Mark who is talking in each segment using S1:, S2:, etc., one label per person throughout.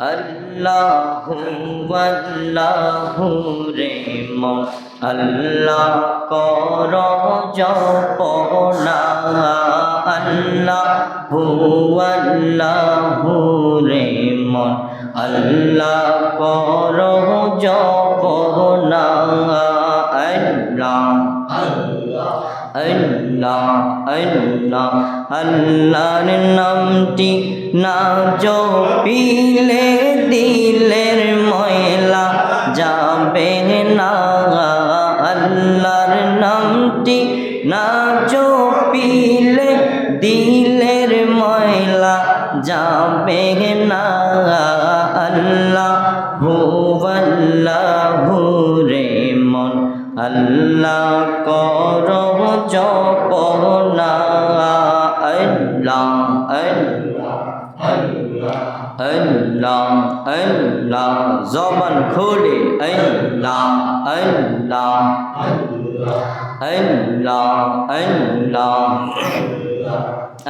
S1: আল্লাহু আল্লাহু রে মন আল্লাহ কর জপনা আল্লাহু আল্লাহু রে মন আল্লাহ কর জপনা। আল্লাহ আল্লাহ আল্লাহ আল্লাহর নামটি না জপিলে দিলের ময়লা যাবে না আল্লাহর নামটি না জপিলে দিলের ময়লা যাবে না আল্লাহ হু আল্লাহু মন আল্লাহ কর জপনা আল্লাহ আল্লাহ আল্লাহ জবান খুলে আল্লাহ আল্লাহ আল্লাহ আল্লাহ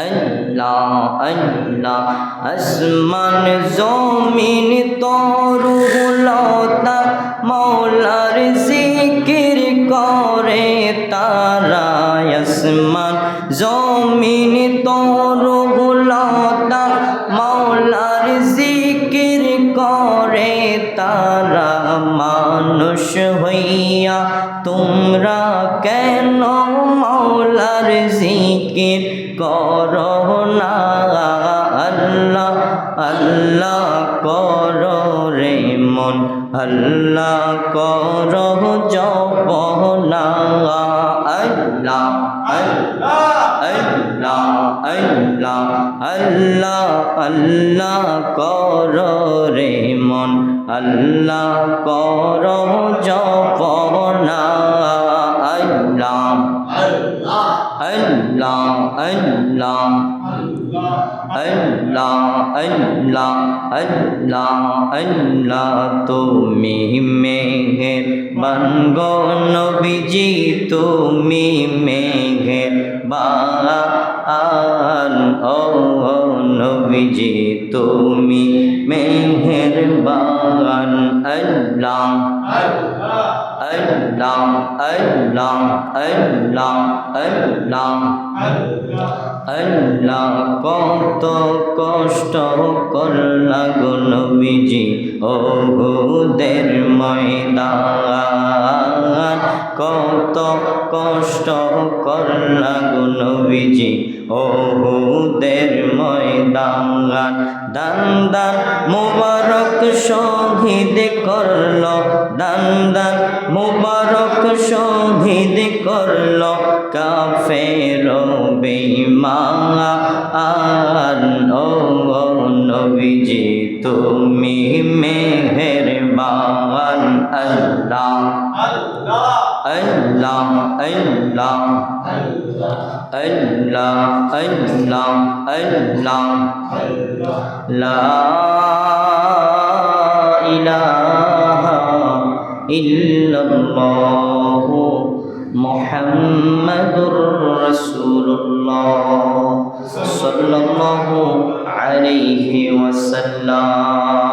S1: আল্লাহ আল্লাহ আসমান জমিন তরুলতা মৌলার আসমান জমিন তরুলতা মৌলার জিকির করে, তারা মানুষ হইয়া তোমরা কেন মৌলার জিকির করো না? আল্লাহ আল্লাহ মন। আল্লাহ কর জপনা আল্লাহ আল্লাহ আল্লাহ আল্লাহ আল্লাহ আল্লাহ কর রে মন। আল্লাহ কর জপনা আল্লাহ। আল্লাহ আল্লাহ। আল্লাহ আল্লাহ আল্লাহ আল্লাহ। তুমি মেঘের বানগ নবীজি, তুমি মেঘের বান ও নবীজি তুমি মেঘের বান আল্লাহ আল্লাহ আল্লাহ আল্লাহ আল্লাহ আল্লাহ কত কষ্ট করলা গো নবীজি ও হুদের ময়দান, কত কষ্ট করলা গো ও ময়দান দান দান মুবারক শহীদ করল। দান দান মুবারক শহীদ করল। কাফের আন ও নবীজি, তুমি মেহেরবান। আল্লাহ। আল্লাহ। আল্লাহ আল্লাহ আল্লাহ আল্লাহ লা ইলাহা ইল্লাল্লাহ মুহাম্মাদুর রাসূলুল্লাহ সাল্লাল্লাহু আলাইহি ওয়াসাল্লাম